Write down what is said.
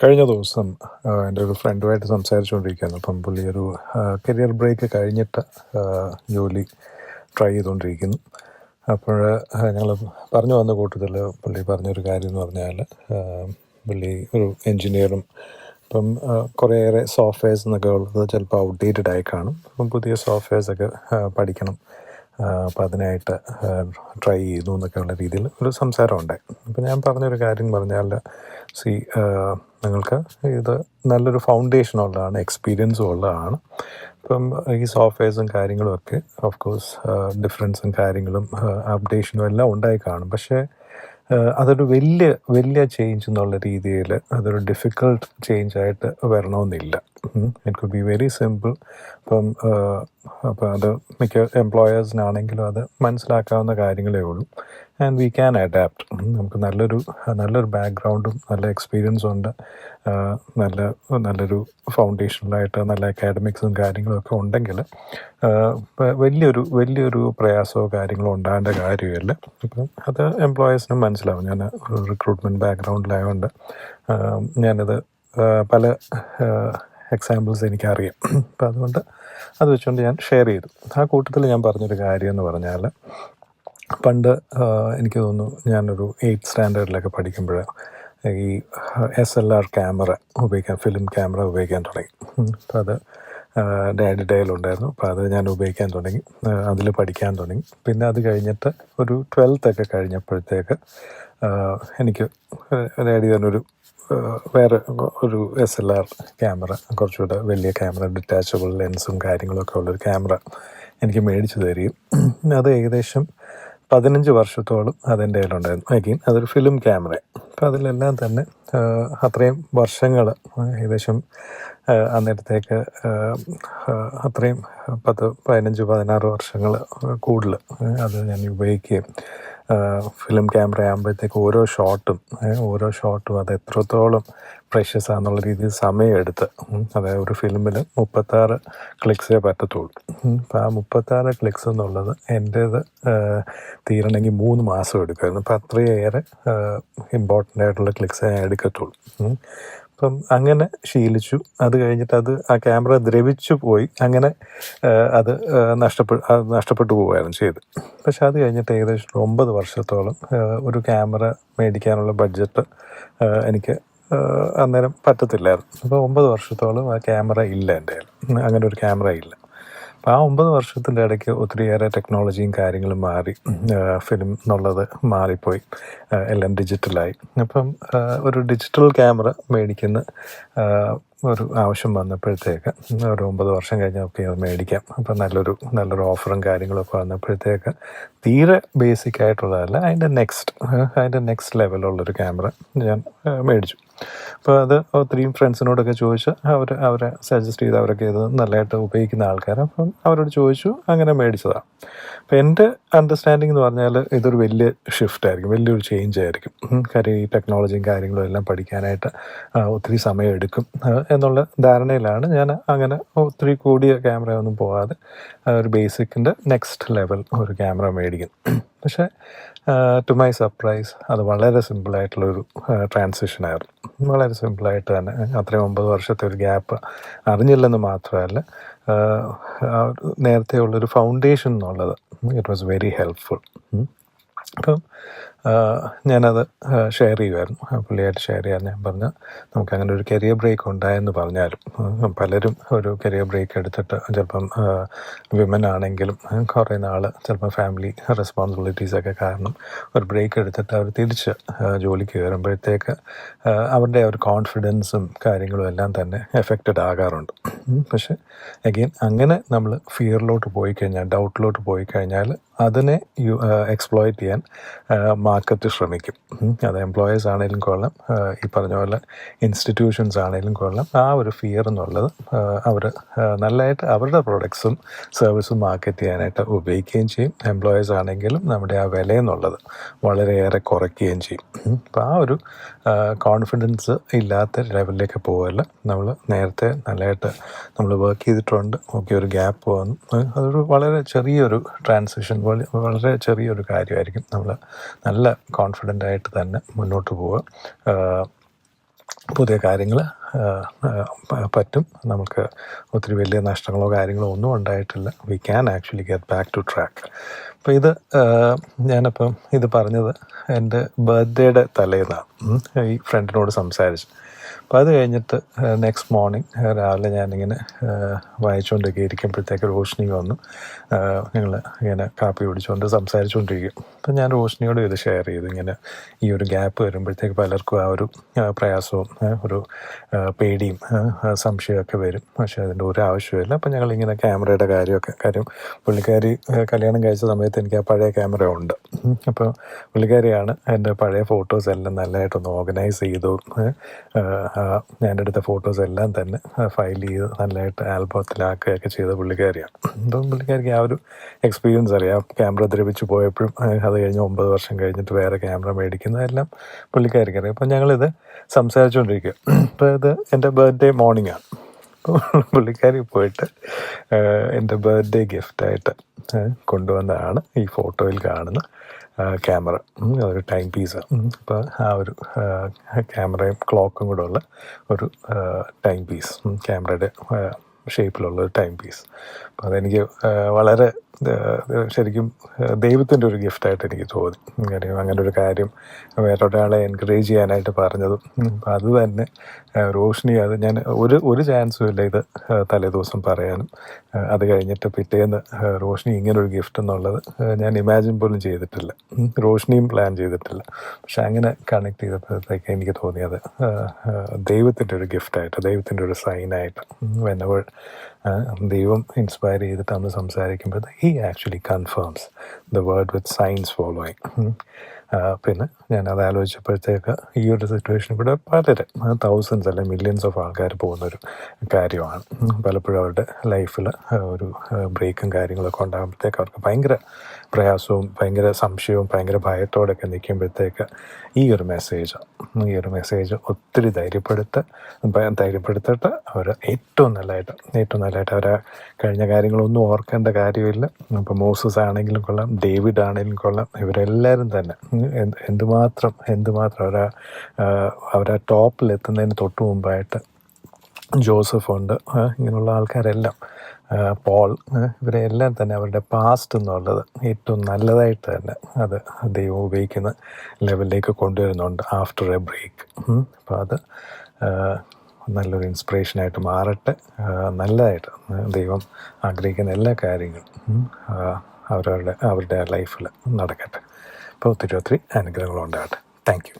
കഴിഞ്ഞ ദിവസം എന്റെ ഒരു ഫ്രണ്ടുമായിട്ട് സംസാരിച്ചുകൊണ്ടിരിക്കുകയാണ് അപ്പം പുള്ളി ഒരു കരിയർ ബ്രേക്ക് കഴിഞ്ഞിട്ട് ജോലി ട്രൈ ചെയ്തുകൊണ്ടിരിക്കുന്നു. അപ്പോൾ ഞങ്ങൾ പറഞ്ഞു വന്ന കൂട്ടത്തിൽ പുള്ളി പറഞ്ഞൊരു കാര്യം എന്ന് പറഞ്ഞാൽ പുള്ളി ഒരു എൻജിനീയറും ഇപ്പം കുറേയേറെ സോഫ്റ്റ്വെയർസ് എന്നൊക്കെ ഉള്ളത് ചിലപ്പോൾ ഔട്ട്ഡേറ്റഡ് ആയി കാണും. അപ്പം പുതിയ സോഫ്റ്റ്വെയർസൊക്കെ പഠിക്കണം. അപ്പം അതിനായിട്ട് ട്രൈ ചെയ്തു എന്നൊക്കെയുള്ള രീതിയിൽ ഒരു സംസാരം ഉണ്ടായി അപ്പം ഞാൻ പറഞ്ഞൊരു കാര്യം പറഞ്ഞാൽ സി നിങ്ങൾക്ക് ഇത് നല്ലൊരു ഫൗണ്ടേഷൻ ഉള്ളതാണ് എക്സ്പീരിയൻസും ഉള്ളതാണ്. ഇപ്പം ഈ സോഫ്റ്റ്വെയർസും കാര്യങ്ങളും ഒക്കെ ഓഫ് കോഴ്സ് ഡിഫറൻസും കാര്യങ്ങളും അപ്ഡേഷനും എല്ലാം ഉണ്ടായി കാണും. പക്ഷേ അതൊരു വലിയ വലിയ ചേഞ്ച് എന്നുള്ള രീതിയിൽ അതൊരു ഡിഫിക്കൾട്ട് ചേഞ്ച് ആയിട്ട് വരണമെന്നില്ല. It could be very simple ഇപ്പം അപ്പം അത് മിക്ക എംപ്ലോയേഴ്സിനാണെങ്കിലും അത് മനസ്സിലാക്കാവുന്ന കാര്യങ്ങളേ ഉള്ളൂ. ആൻഡ് വി ക്യാൻ അഡാപ്റ്റ് നമുക്ക് നല്ലൊരു നല്ലൊരു ബാക്ക്ഗ്രൗണ്ടും നല്ല എക്സ്പീരിയൻസും ഉണ്ട്. നല്ല നല്ലൊരു ഫൗണ്ടേഷനിലായിട്ട് നല്ല അക്കാഡമിക്സും കാര്യങ്ങളും ഒക്കെ ഉണ്ടെങ്കിൽ വലിയൊരു വലിയൊരു പ്രയാസമോ കാര്യങ്ങളോ ഉണ്ടാകേണ്ട കാര്യമില്ല. അപ്പം അത് എംപ്ലോയേഴ്സിനും മനസ്സിലാവും. ഞാൻ റിക്രൂട്ട്മെന്റ് ബാക്ക്ഗ്രൗണ്ടിലായതുകൊണ്ട് ഞാനത് പല എക്സാമ്പിൾസ് എനിക്കറിയാം. അപ്പം അതുകൊണ്ട് അത് വെച്ചുകൊണ്ട് ഞാൻ ഷെയർ ചെയ്തു. ആ കൂട്ടത്തിൽ ഞാൻ പറഞ്ഞൊരു കാര്യം എന്ന് പറഞ്ഞാൽ പണ്ട് എനിക്ക് തോന്നുന്നു ഞാനൊരു എയ്ത്ത് സ്റ്റാൻഡേർഡിലൊക്കെ പഠിക്കുമ്പോൾ ഈ എസ് എൽ ആർ ക്യാമറ ഉപയോഗിക്കാൻ ഫിലിം ക്യാമറ ഉപയോഗിക്കാൻ തുടങ്ങി. അപ്പോൾ അത് ഡാഡി ഡേയിലുണ്ടായിരുന്നു അപ്പോൾ അത് ഞാൻ ഉപയോഗിക്കാൻ തുടങ്ങി. അതിൽ പഠിക്കാൻ തുടങ്ങി. പിന്നെ അത് കഴിഞ്ഞിട്ട് ഒരു ട്വൽത്ത് ഒക്കെ കഴിഞ്ഞപ്പോഴത്തേക്ക് എനിക്ക് ഡാഡി തന്നെ ഒരു വേറെ ഒരു എസ് എൽ ആർ ക്യാമറ കുറച്ചുകൂടെ വലിയ ക്യാമറ ഡിറ്റാച്ചബിൾ ലെൻസും കാര്യങ്ങളൊക്കെ ഉള്ളൊരു ക്യാമറ എനിക്ക് മേടിച്ചു തരികയും. അത് ഏകദേശം പതിനഞ്ച് വർഷത്തോളം അതെന്റെ കയ്യിലുണ്ടായിരുന്നു. അഗെയിൻ അതൊരു ഫിലിം ക്യാമറ. അപ്പം അതിലെല്ലാം തന്നെ അത്രയും വർഷങ്ങൾ ഏകദേശം അന്നേരത്തേക്ക് അത്രയും പത്ത് പതിനഞ്ച് പതിനാറ് വർഷങ്ങൾ കൂടുതൽ അത് ഞാൻ ഉപയോഗിക്കുകയും ഫിലിം ക്യാമറ ആകുമ്പോഴത്തേക്ക് ഓരോ ഷോട്ടും ഓരോ ഷോട്ടും അത് എത്രത്തോളം പ്രഷ്യസ് ആണെന്നുള്ള രീതിയിൽ സമയമെടുത്ത് അതായത് ഒരു ഫിലിമിൽ മുപ്പത്താറ് ക്ലിക്സേ പറ്റത്തുള്ളൂ അപ്പോൾ ആ മുപ്പത്താറ് ക്ലിക്സ് എന്നുള്ളത് എന്റേത് തീരണമെങ്കിൽ മൂന്ന് മാസം എടുക്കുമായിരുന്നു അപ്പോൾ അത്രയേറെ ഇമ്പോർട്ടന്റ് ആയിട്ടുള്ള ക്ലിക്സേ ഞാൻ എടുക്കത്തുള്ളൂ. അപ്പം അങ്ങനെ ശീലിച്ചു. അത് കഴിഞ്ഞിട്ട് അത് ആ ക്യാമറ ദ്രവിച്ചു പോയി. അങ്ങനെ അത് നഷ്ടപ്പെട്ടു നഷ്ടപ്പെട്ടു പോവുകയായിരുന്നു ചെയ്ത്. പക്ഷെ അത് കഴിഞ്ഞിട്ട് ഏകദേശം ഒമ്പത് വർഷത്തോളം ഒരു ക്യാമറ മേടിക്കാനുള്ള ബഡ്ജറ്റ് എനിക്ക് അന്നേരം പറ്റത്തില്ലായിരുന്നു. അപ്പോൾ ഒമ്പത് വർഷത്തോളം ആ ക്യാമറ ഇല്ല എന്റെ അങ്ങനെ ഒരു ക്യാമറ ഇല്ല. അപ്പോൾ ആ ഒമ്പത് വർഷത്തിന്റെ ഇടയ്ക്ക് ഒത്തിരിയേറെ ടെക്നോളജിയും കാര്യങ്ങളും മാറി ഫിലിം എന്നുള്ളത് മാറിപ്പോയി എല്ലാം ഡിജിറ്റലായി. അപ്പം ഒരു ഡിജിറ്റൽ ക്യാമറ മേടിക്കുന്ന ഒരു ആവശ്യം വന്നപ്പോഴത്തേക്ക് ഒരു ഒമ്പത് വർഷം കഴിഞ്ഞ് നമുക്ക് അത് മേടിക്കാം. അപ്പം നല്ലൊരു നല്ലൊരു ഓഫറും കാര്യങ്ങളൊക്കെ വന്നപ്പോഴത്തേക്ക് തീരെ ബേസിക് ആയിട്ടുള്ളതല്ല അതിന്റെ നെക്സ്റ്റ് അതിന്റെ നെക്സ്റ്റ് ലെവലുള്ളൊരു ക്യാമറ ഞാൻ മേടിച്ചു. അപ്പോൾ അത് ഒത്തിരിയും ഫ്രണ്ട്സിനോടൊക്കെ ചോദിച്ച് അവർ അവരെ സജസ്റ്റ് ചെയ്ത് അവരൊക്കെ ഇത് നല്ലതായിട്ട് ഉപയോഗിക്കുന്ന ആൾക്കാർ അപ്പം അവരോട് ചോദിച്ചു അങ്ങനെ മേടിച്ചതാണ് അപ്പോൾ എന്റെ അണ്ടർസ്റ്റാൻഡിങ് എന്ന് പറഞ്ഞാൽ ഇതൊരു വലിയ ഷിഫ്റ്റ് ആയിരിക്കും വലിയൊരു ചേഞ്ച് ആയിരിക്കും. കാര്യം ഈ ടെക്നോളജിയും കാര്യങ്ങളും എല്ലാം പഠിക്കാനായിട്ട് ഒത്തിരി സമയം എടുക്കും എന്നുള്ള ധാരണയിലാണ് ഞാൻ അങ്ങനെ ഒത്തിരി കൂടിയ ക്യാമറ ഒന്നും പോകാതെ ഒരു ബേസിക്കിന്റെ നെക്സ്റ്റ് ലെവൽ ഒരു ക്യാമറ മേടിക്കും. പക്ഷേ ടു മൈ സർപ്രൈസ് അത് വളരെ സിമ്പിളായിട്ടുള്ളൊരു ട്രാൻസിഷൻ ആയിരുന്നു. വളരെ സിമ്പിളായിട്ട് തന്നെ അത്രയും ഒമ്പത് വർഷത്തെ ഒരു ഗ്യാപ്പ് അറിഞ്ഞില്ലെന്ന് മാത്രമല്ല നേരത്തെ ഉള്ളൊരു ഫൗണ്ടേഷൻ എന്നുള്ളത് ഇറ്റ് വാസ് വെരി ഹെൽപ്ഫുൾ അപ്പം ഞാനത് ഷെയർ ചെയ്യുമായിരുന്നു പുള്ളിയായിട്ട് ഷെയർ ചെയ്യാൻ ഞാൻ പറഞ്ഞു നമുക്കങ്ങനെ ഒരു കരിയർ ബ്രേക്ക് ഉണ്ടായെന്ന് പറഞ്ഞാലും പലരും ഒരു കരിയർ ബ്രേക്ക് എടുത്തിട്ട് ചിലപ്പം വിമൻ ആണെങ്കിലും കുറേ നാൾ ചിലപ്പം ഫാമിലി റെസ്പോൺസിബിലിറ്റീസൊക്കെ കാരണം ഒരു ബ്രേക്ക് എടുത്തിട്ട് അവർ തിരിച്ച് ജോലിക്ക് കയറുമ്പോഴത്തേക്ക് അവരുടെ ഒരു കോൺഫിഡൻസും കാര്യങ്ങളും എല്ലാം തന്നെ എഫക്റ്റഡ് ആകാറുണ്ട്. പക്ഷെ അഗെയിൻ അങ്ങനെ നമ്മൾ ഫിയറിലോട്ട് പോയി കഴിഞ്ഞാൽ ഡൗട്ടിലോട്ട് പോയി കഴിഞ്ഞാൽ അതിനെ എക്സ്പ്ലോയിറ്റ് ചെയ്യാൻ മാർക്കറ്റ് ശ്രമിക്കും. അത് എംപ്ലോയേഴ്സ് ആണെങ്കിലും കൊള്ളാം. ഈ പറഞ്ഞ പോലെ ഇൻസ്റ്റിറ്റ്യൂഷൻസ് ആണെങ്കിലും കൊള്ളാം. ആ ഒരു ഫിയർ എന്നുള്ളത് അവർ നല്ലതായിട്ട് അവരുടെ പ്രൊഡക്ട്സും സർവീസും മാർക്കറ്റ് ചെയ്യാനായിട്ട് ഉപയോഗിക്കുകയും ചെയ്യും. എംപ്ലോയേഴ്സ് ആണെങ്കിലും നമ്മുടെ ആ വില എന്നുള്ളത് വളരെയേറെ കുറയ്ക്കുകയും ചെയ്യും. അപ്പോൾ ആ ഒരു കോൺഫിഡൻസ് ഇല്ലാത്ത ലെവലിലേക്ക് പോകല്ല നമ്മൾ നേരത്തെ നല്ലതായിട്ട് നമ്മൾ വർക്ക് ചെയ്തിട്ടുണ്ട്. ഓക്കെ ഒരു ഗ്യാപ്പ് വന്നു. അതൊരു വളരെ ചെറിയൊരു ട്രാൻസിഷൻ വളരെ ചെറിയൊരു കാര്യമായിരിക്കും. നമ്മൾ നല്ല കോൺഫിഡന്റ് ആയിട്ട് തന്നെ മുന്നോട്ട് പോവുക. പുതിയ കാര്യങ്ങൾ പറ്റും. നമുക്ക് ഒത്തിരി വലിയ നഷ്ടങ്ങളോ കാര്യങ്ങളോ ഒന്നും ഉണ്ടായിട്ടില്ല. We can actually get back to track അപ്പോൾ ഇത് ഞാനപ്പം ഇത് പറഞ്ഞത് എന്റെ ബർത്ത്ഡേയുടെ തലേന്നാണ്. ഈ ഫ്രണ്ടിനോട് സംസാരിച്ചു. അപ്പോൾ അത് കഴിഞ്ഞിട്ട് നെക്സ്റ്റ് മോർണിംഗ് രാവിലെ ഞാനിങ്ങനെ വായിച്ചുകൊണ്ടൊക്കെ ഇരിക്കുമ്പോഴത്തേക്ക് റോഷനിങ് വന്നു. ഞങ്ങൾ ഇങ്ങനെ കാപ്പി കുടിച്ചുകൊണ്ട് സംസാരിച്ചുകൊണ്ടിരിക്കും അപ്പം ഞാൻ റോഷിനിയോട് ഇത് ഷെയർ ചെയ്തു. ഇങ്ങനെ ഈ ഒരു ഗ്യാപ്പ് വരുമ്പോഴത്തേക്ക് പലർക്കും ആ ഒരു പ്രയാസവും ഒരു പേടിയും സംശയമൊക്കെ വരും. പക്ഷേ അതിന്റെ ഒരു ആവശ്യമില്ല അപ്പം ഞങ്ങളിങ്ങനെ ക്യാമറയുടെ കാര്യമൊക്കെ കാര്യം പുള്ളിക്കാരി കല്യാണം കഴിച്ച സമയത്ത് എനിക്ക് ആ പഴയ ക്യാമറ ഉണ്ട്. അപ്പോൾ പുള്ളിക്കാരിയാണ് എന്റെ പഴയ ഫോട്ടോസ് എല്ലാം നല്ലതായിട്ടൊന്ന് ഓർഗനൈസ് ചെയ്തു. ഞാൻ എടുത്ത ഫോട്ടോസ് എല്ലാം തന്നെ ഫയൽ ചെയ്ത് നല്ലതായിട്ട് ആൽബത്തിലാക്കുകയൊക്കെ ചെയ്ത പുള്ളിക്കാരിയാണ്. അപ്പം പുള്ളിക്കാരിക്ക് ആ ഒരു എക്സ്പീരിയൻസ് അറിയാം. ക്യാമറ ദ്രവിച്ച് പോയപ്പോഴും അത് കഴിഞ്ഞ് ഒമ്പത് വർഷം കഴിഞ്ഞിട്ട് വേറെ ക്യാമറ മേടിക്കുന്നതെല്ലാം പുള്ളിക്കാരിക്ക് അറിയാം. അപ്പം ഞങ്ങളിത് സംസാരിച്ചുകൊണ്ടിരിക്കുക. അപ്പോൾ ഇത് എന്റെ ബർത്ത്ഡേ മോർണിംഗ് ആണ്. പുള്ളിക്കാരി പോയിട്ട് എന്റെ ബർത്ത്ഡേ ഗിഫ്റ്റായിട്ട് കൊണ്ടുവന്നതാണ് ഈ ഫോട്ടോയിൽ കാണുന്ന ക്യാമറ. ഒരു ടൈം പീസ് അപ്പോൾ ആ ഒരു ക്യാമറയും ക്ലോക്കും കൂടെ ഉള്ള ഒരു ടൈം പീസ് ക്യാമറയുടെ ഷേപ്പിലുള്ള ഒരു ടൈം പീസ് അപ്പോൾ അതെനിക്ക് വളരെ ശരിക്കും ദൈവത്തിന്റെ ഒരു ഗിഫ്റ്റായിട്ട് എനിക്ക് തോന്നി. കാര്യം അങ്ങനെ ഒരു കാര്യം വേറൊരാളെ എൻകറേജ് ചെയ്യാനായിട്ട് പറഞ്ഞതും. അപ്പം അത് തന്നെ റോഷിനി അത് ഞാൻ ഒരു ഒരു ചാൻസും ഇല്ല ഇത് തലേ തലേദിവസം പറയാനും. അത് കഴിഞ്ഞിട്ട് പിറ്റേന്ന് റോഷിനി ഇങ്ങനൊരു ഗിഫ്റ്റ് എന്നുള്ളത് ഞാൻ ഇമാജിൻ പോലും ചെയ്തിട്ടില്ല. റോഷിനിയും പ്ലാൻ ചെയ്തിട്ടില്ല. പക്ഷെ അങ്ങനെ കണക്ട് ചെയ്തപ്പോഴത്തേക്ക് എനിക്ക് തോന്നിയത് ദൈവത്തിന്റെ ഒരു ഗിഫ്റ്റായിട്ട് ദൈവത്തിന്റെ ഒരു സൈനായിട്ട് വെനവർ ദൈവം ഇൻസ്പയർ ചെയ്തിട്ട് നമ്മൾ സംസാരിക്കുമ്പോൾ he actually confirms the word with science following പിന്നെ ഞാൻ അത് ആലോചിച്ചപ്പോഴത്തേക്ക് ഈ ഒരു സിറ്റുവേഷൻ കൂടെ പലരും തൗസൻഡ്സ് അല്ലെ മില്യൺസ് ഓഫ് ആൾക്കാർ പോകുന്നൊരു കാര്യമാണ്. പലപ്പോഴും അവരുടെ ലൈഫിൽ ഒരു ബ്രേക്കും കാര്യങ്ങളൊക്കെ ഉണ്ടാകുമ്പോഴത്തേക്ക് അവർക്ക് ഭയങ്കര പ്രയാസവും ഭയങ്കര സംശയവും ഭയങ്കര ഭയത്തോടൊക്കെ നിൽക്കുമ്പോഴത്തേക്ക് ഈ ഒരു മെസ്സേജ് ഈ ഒരു മെസ്സേജ് ഒത്തിരി ധൈര്യപ്പെടുത്ത ധൈര്യപ്പെടുത്തിട്ട് അവർ ഏറ്റവും നല്ലതായിട്ട് ഏറ്റവും നല്ലതായിട്ട് അവരെ കഴിഞ്ഞ കാര്യങ്ങളൊന്നും ഓർക്കേണ്ട കാര്യമില്ല ഇപ്പോൾ മോസസ് ആണെങ്കിലും കൊള്ളാം ഡേവിഡ് ആണെങ്കിലും കൊള്ളാം ഇവരെല്ലാവരും തന്നെ എന്തുമാത്രം എന്തുമാത്രം അവരാ അവരാ ടോപ്പിൽ എത്തുന്നതിന് തൊട്ട് മുമ്പായിട്ട് ജോസഫ് ഉണ്ട് ഇങ്ങനെയുള്ള ആൾക്കാരെല്ലാം. പോൾ ഇവരെ എല്ലാം തന്നെ അവരുടെ പാസ്റ്റ് എന്നുള്ളത് ഏറ്റവും നല്ലതായിട്ട് തന്നെ അത് ദൈവം ഉപയോഗിക്കുന്ന ലെവലിലേക്ക് കൊണ്ടുവരുന്നുണ്ട് ആഫ്റ്റർ എ ബ്രേക്ക് അപ്പോൾ അത് നല്ലൊരു ഇൻസ്പിറേഷനായിട്ട് മാറട്ടെ. നല്ലതായിട്ട് ദൈവം ആഗ്രഹിക്കുന്ന എല്ലാ കാര്യങ്ങളും അവരവരുടെ അവരുടെ ലൈഫിൽ നടക്കട്ടെ. അപ്പോൾ ഒത്തിരി ഒത്തിരി അനുഗ്രഹങ്ങളുണ്ടാകട്ടെ താങ്ക് യു